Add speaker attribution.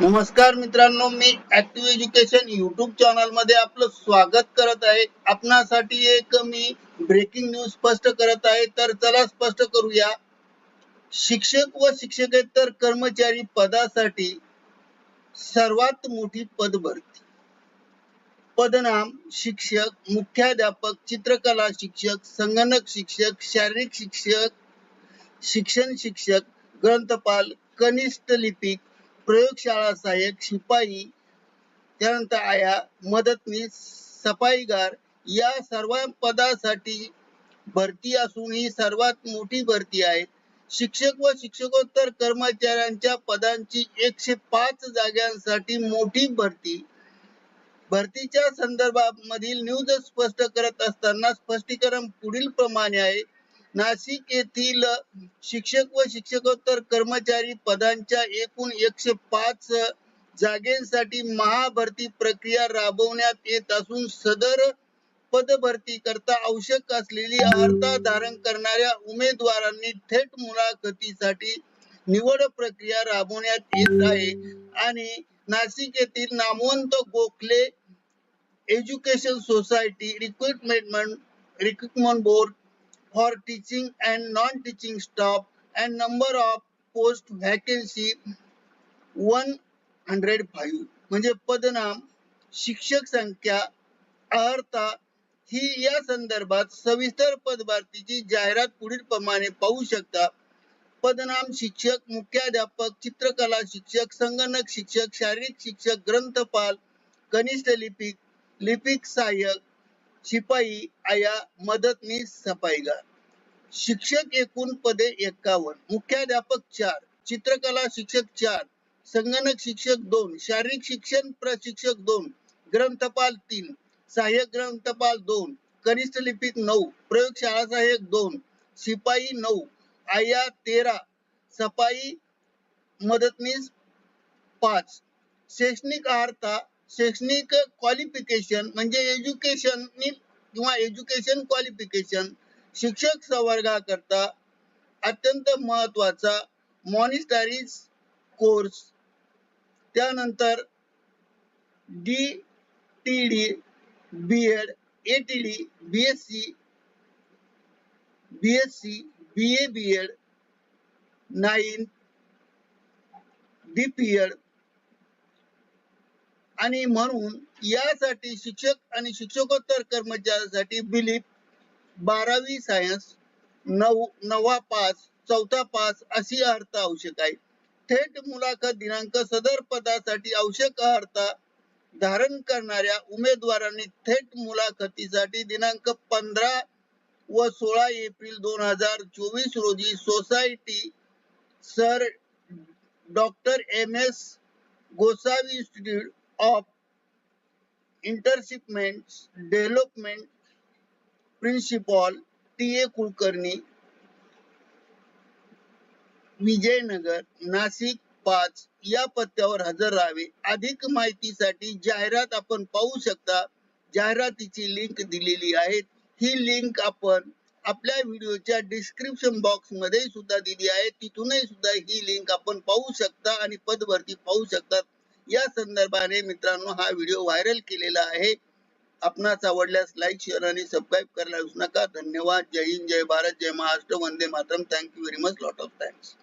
Speaker 1: नमस्कार मित्रांनो मी ऍक्टिव्ह एज्युकेशन युट्यूब चॅनलमध्ये आपलं स्वागत करत आहे. आपणासाठी एक मी ब्रेकिंग न्यूज स्पष्ट करत आहे. तर चला स्पष्ट करूया. शिक्षक व शिक्षकेतर कर्मचारी पदासाठी सर्वात मोठी पद भरती पदनाम शिक्षक मुख्याध्यापक चित्रकला शिक्षक संगणक शिक्षक शारीरिक शिक्षक शिक्षण शिक्षक ग्रंथपाल कनिष्ठ लिपिक प्रयोगशाळा सहाय्यक शिपाई त्यानंतर आया मदतनीस सफाईगार या सर्व पदासाठी भरती असून ही सर्वात मोठी भरती आहे. शिक्षक व शिक्षकोत्तर कर्मचाऱ्यांच्या पदांची एकशे पाच जागांसाठी मोठी भरती. भरतीच्या संदर्भामधील न्यूज स्पष्ट करत असताना स्पष्टीकरण पुढील प्रमाणे आहे. नाशिक येथील शिक्षक व शिक्षकोत्तर कर्मचारी पदांच्या एकूण एकशे पाच जागेसाठी महाभरती प्रक्रिया राबवण्यात येत असून सदर पदभरती करता आवश्यक असलेली अर्हता धारण करणाऱ्या उमेदवारांनी थेट मुलाखतीसाठी निवड प्रक्रिया राबवण्यात येत आहे. आणि नाशिक येथील नामवंत Gokhale education society recruitment recruitment board for teaching and non-teaching staff and number of post vacancy 105 म्हणजे पदनाम शिक्षक संख्या अर्हता ही या संदर्भात सविस्तर पदभरतीची जाहिरात पुढील प्रमाणे पाहू शकता. पदनाम शिक्षक मुख्याध्यापक चित्रकला शिक्षक संगणक शिक्षक शारीरिक शिक्षक ग्रंथपाल कनिष्ठ लिपिक लिपिक सहाय्यक शिपाई आया मदतनीस सफाईगार शिक्षक एकूण पदे एक्कावन्न मुख्याध्यापक चार चित्रकला शिक्षक चार संगणक शिक्षक दोन शारीरिक शिक्षण प्रशिक्षक दोन ग्रंथपाल तीन सहाय्यक ग्रंथपाल दोन कनिष्ठ लिपिक नऊ प्रयोगशाळा सहाय्यक दोन शिपाई नऊ आया तेरा सफाई मदतनीस पाच शैक्षणिक अर्हता शैक्षणिक क्वालिफिकेशन म्हणजे एज्युकेशन किंवा एज्युकेशन क्वालिफिकेशन शिक्षक संवर्गाकरता अत्यंत महत्त्वाचा मॉनिटरीज कोर्स त्यानंतर D T D B Ed A T D B S C B S C B A B Ed nine D P Ed आणि म्हणून यासाठी शिक्षक आणि शिक्षकोत्तर कर्मचाऱ्यांसाठी बिलीप बारावी सायन्स नऊ नवा पास चौथा पास अशी अर्थ आवश्यक आहे थेट मुलाखत दिनांक सदर पदासाठी आवश्यक अर्हता धारण करणाऱ्या उमेदवारांनी थेट मुलाखतीसाठी दिनांक पंधरा व सोळा एप्रिल दोन हजार चोवीस रोजी society sir doctor M S Gosavi institute of इंटरशिपमेंट development principal T A Kulkarni Vijaynagar Nashik पाच या पत्त्यावर हजर राहावे. अधिक माहितीसाठी जाहिरात आपण पाहू शकता. जाहिरातीची लिंक दिलेली आहे. ही लिंक आपण आपल्या व्हिडिओच्या डिस्क्रिप्शन बॉक्समध्ये सुद्धा दिली आहे. तिथूनही सुद्धा ही लिंक आपण पाहू शकता आणि पदभरती पाहू शकतात या संदर्भाने मित्रांनो हा व्हिडिओ व्हायरल केलेला आहे. आपणास आवडल्यास लाईक शेअर आणि सबस्क्राईब करायला विसरू नका. धन्यवाद. जय हिंद जय भारत जय महाराष्ट्र. वंदे Mataram. Thank you very much lot of thanks